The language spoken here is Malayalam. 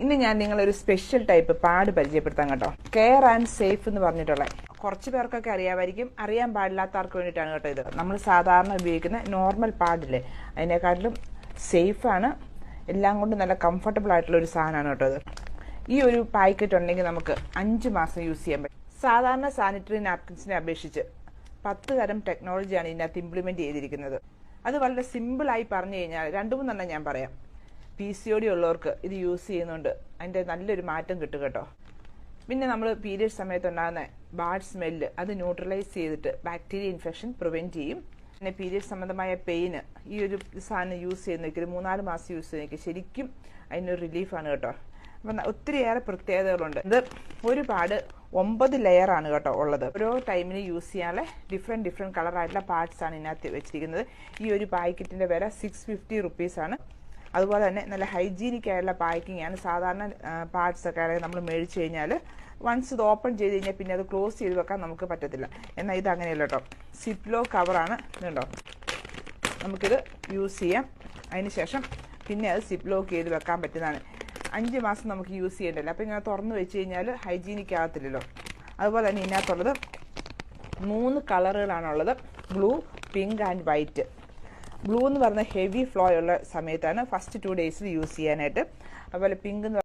ഇന്ന് ഞാൻ നിങ്ങളൊരു സ്പെഷ്യൽ ടൈപ്പ് പാഡ് പരിചയപ്പെടുത്താം കേട്ടോ. കെയർ ആൻഡ് സേഫ് എന്ന് പറഞ്ഞിട്ടുള്ള. കുറച്ച് പേർക്കൊക്കെ അറിയാമായിരിക്കും. അറിയാൻ പാടില്ലാത്തവർക്ക് വേണ്ടിയിട്ടാണ് കേട്ടോ ഇത്. നമ്മൾ സാധാരണ ഉപയോഗിക്കുന്ന നോർമൽ പാഡില്ലേ അതിനെക്കാട്ടിലും സേഫാണ് എല്ലാം കൊണ്ടും നല്ല കംഫർട്ടബിൾ ആയിട്ടുള്ള ഒരു സാധനമാണ് കേട്ടോ ഇത്. ഈ ഒരു പാക്കറ്റ് ഉണ്ടെങ്കിൽ നമുക്ക് അഞ്ച് മാസം യൂസ് ചെയ്യാൻ പറ്റും. സാധാരണ സാനിറ്ററി നാപ്കിൻസിനെ അപേക്ഷിച്ച് പത്ത് തരം ടെക്നോളജിയാണ് ഇതിനകത്ത് ഇംപ്ലിമെന്റ് ചെയ്തിരിക്കുന്നത്. അത് വളരെ സിമ്പിളായി പറഞ്ഞു കഴിഞ്ഞാൽ രണ്ടു മൂന്നെണ്ണം ഞാൻ പറയാം. പി സി ഒ ഡി ഉള്ളവർക്ക് ഇത് യൂസ് ചെയ്യുന്നുണ്ട്. അതിന്റെ നല്ലൊരു മാറ്റം കിട്ടും കേട്ടോ. പിന്നെ നമ്മൾ പീരിയഡ് സമയത്ത് ഉണ്ടാകുന്ന ബാഡ് സ്മെല്ല് അത് ന്യൂട്രലൈസ് ചെയ്തിട്ട് ബാക്ടീരിയ ഇൻഫെക്ഷൻ പ്രിവെന്റ് ചെയ്യും. പിന്നെ പീരിയഡ് സംബന്ധമായ പെയിന് ഈ ഒരു സാധനം യൂസ് ചെയ്യുന്നതിൽ മൂന്നാൽ മാസം യൂസ് ചെയ്യുന്നതിൽ ശരിക്കും അതിനൊരു റിലീഫാണ് കേട്ടോ. അപ്പം ഒത്തിരിയേറെ പ്രത്യേകതകളുണ്ട്. ഇത് ഒരുപാട് ഒമ്പത് ലെയറാണ് കേട്ടോ ഉള്ളത്. ഓരോ ടൈമിന് യൂസ് ചെയ്യാനുള്ള ഡിഫറെന്റ് ഡിഫറെന്റ് കളറായിട്ടുള്ള പാർട്സ് ആണ് ഇതിനകത്ത് വെച്ചിരിക്കുന്നത്. ഈ ഒരു പാക്കറ്റിന്റെ വില സിക്സ് ഫിഫ്റ്റി റുപ്പീസാണ് അതുപോലെ തന്നെ നല്ല ഹൈജീനിക് ആയിട്ടുള്ള പാക്കിംഗ് ആണ്. സാധാരണ പാർട്സ് ഒക്കെ ആണെങ്കിൽ നമ്മൾ മേടിച്ചു കഴിഞ്ഞാൽ വൺസ് ഇത് ഓപ്പൺ ചെയ്ത് കഴിഞ്ഞാൽ പിന്നെ അത് ക്ലോസ് ചെയ്ത് വെക്കാൻ നമുക്ക് പറ്റത്തില്ല. എന്നാൽ ഇത് അങ്ങനെയല്ല കേട്ടോ സിപ്ലോ കവറാണ് ഇതുണ്ടോ നമുക്കിത് യൂസ് ചെയ്യാം. അതിന് ശേഷം പിന്നെ അത് സിപ്ലോക്ക് ചെയ്ത് വെക്കാൻ പറ്റുന്നതാണ്. അഞ്ച് മാസം നമുക്ക് യൂസ് ചെയ്യേണ്ടല്ലോ. അപ്പോൾ ഇങ്ങനെ തുറന്ന് വെച്ച് കഴിഞ്ഞാൽ ഹൈജീനിക് ആകത്തില്ലല്ലോ അതുപോലെ തന്നെ ഇതിനകത്തുള്ളത് മൂന്ന് കളറുകളാണുള്ളത് blue pink and white blue എന്ന് പറഞ്ഞ ഹെവി ഫ്ലോ ഉള്ള സമയത്താണ് ഫസ്റ്റ് ടു ഡേയ്സിൽ യൂസ് ചെയ്യാനായിട്ട്. അതുപോലെ പിങ്ക് എന്ന്